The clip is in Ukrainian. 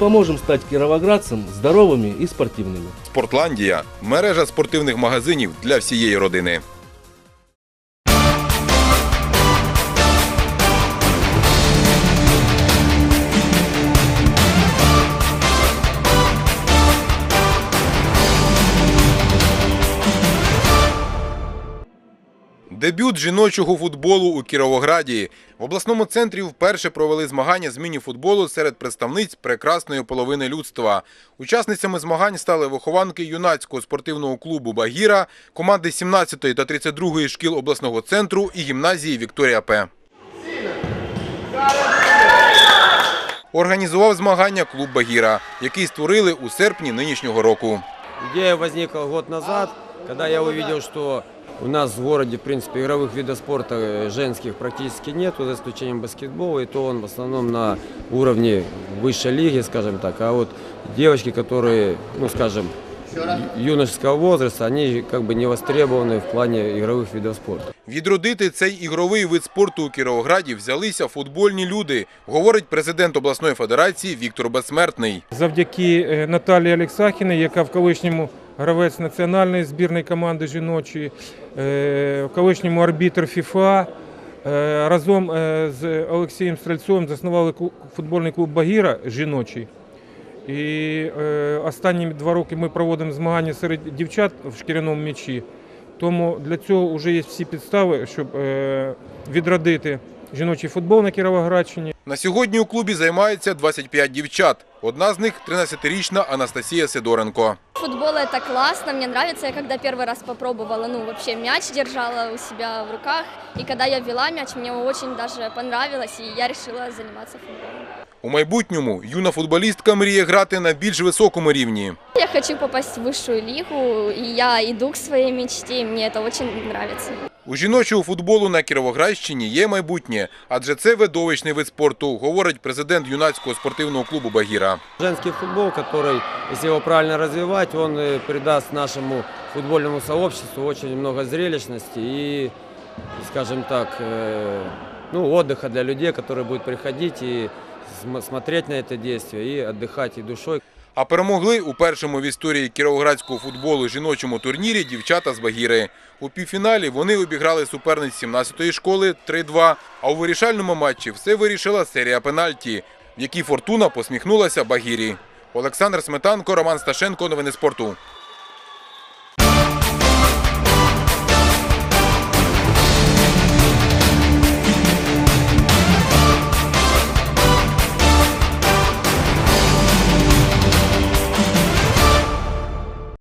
Поможем стать кіровоградцем здоровими і спортивними. Спортландія мережа спортивних магазинів для всієї родини. Дебют жіночого футболу у Кіровограді. В обласному центрі вперше провели змагання з міні-футболу серед представниць прекрасної половини людства. Учасницями змагань стали вихованки юнацького спортивного клубу Багіра, команди 17-ї та 32-ї шкіл обласного центру і гімназії Вікторія П. Організував змагання клуб Багіра, який створили у серпні нинішнього року. Идея возникла год назад, когда я увидел, что у нас в городе, в принципе, игровых видов спорта э, женских практически нету, за исключением баскетбола, и то он в основном на уровне высшей лиги, скажем так. А вот девочки, которые, ну, скажем, ю- юношеского возраста, они как бы не востребованы в плане игровых видов спорта. Відродити цей ігровий вид спорту у Кіровограді взялися футбольні люди, говорить президент обласної федерації Віктор Безсмертний. завдяки е, Наталії Олексахіній, яка в колишньому гравець національної збірної команди жіночої, е, колишньому арбітр ФІФА. е, Разом е, з Олексієм Стрельцовим заснували футбольний клуб Багіра жіночий. І останні два роки ми проводимо змагання серед дівчат в шкіряному м'ячі. Тому для цього вже є всі підстави, щоб відродити жіночий футбол на Кіровоградщині. На сьогодні у клубі займається 25 дівчат. Одна з них 13-річна Анастасія Сидоренко Футбол это классно, мне нравится. Я когда первый раз попробовала, ну вообще мяч держала у себя в руках, и когда я вела мяч, мне очень даже понравилось, и я решила заниматься футболом. У майбутньому юна футболістка мріє грати на більш високому рівні. Я хочу попасть в высшую лигу, и я иду к своей мечте, и мне это очень нравится. У жіночого футболу на Кіровоградщині є майбутнє, адже це видовищний вид спорту, говорить президент юнацького спортивного клубу Багіра. Женский футбол, который, если его правильно развивать, он э, придаст нашему футбольному сообществу очень много зрелищности и, скажем так, э, ну, отдыха для людей, которые будут приходить и см- смотреть на это действие и отдыхать и душой. А перемогли у першому в історії кіровоградського футболу жіночому турнірі дівчата з Багіри. У півфіналі вони обіграли суперниць 17-ї школи 3-2, а у вирішальному матчі все вирішила серія пенальті, в якій Фортуна посміхнулася Багірі. Олександр Сметанко, Роман Сташенко. Новини спорту.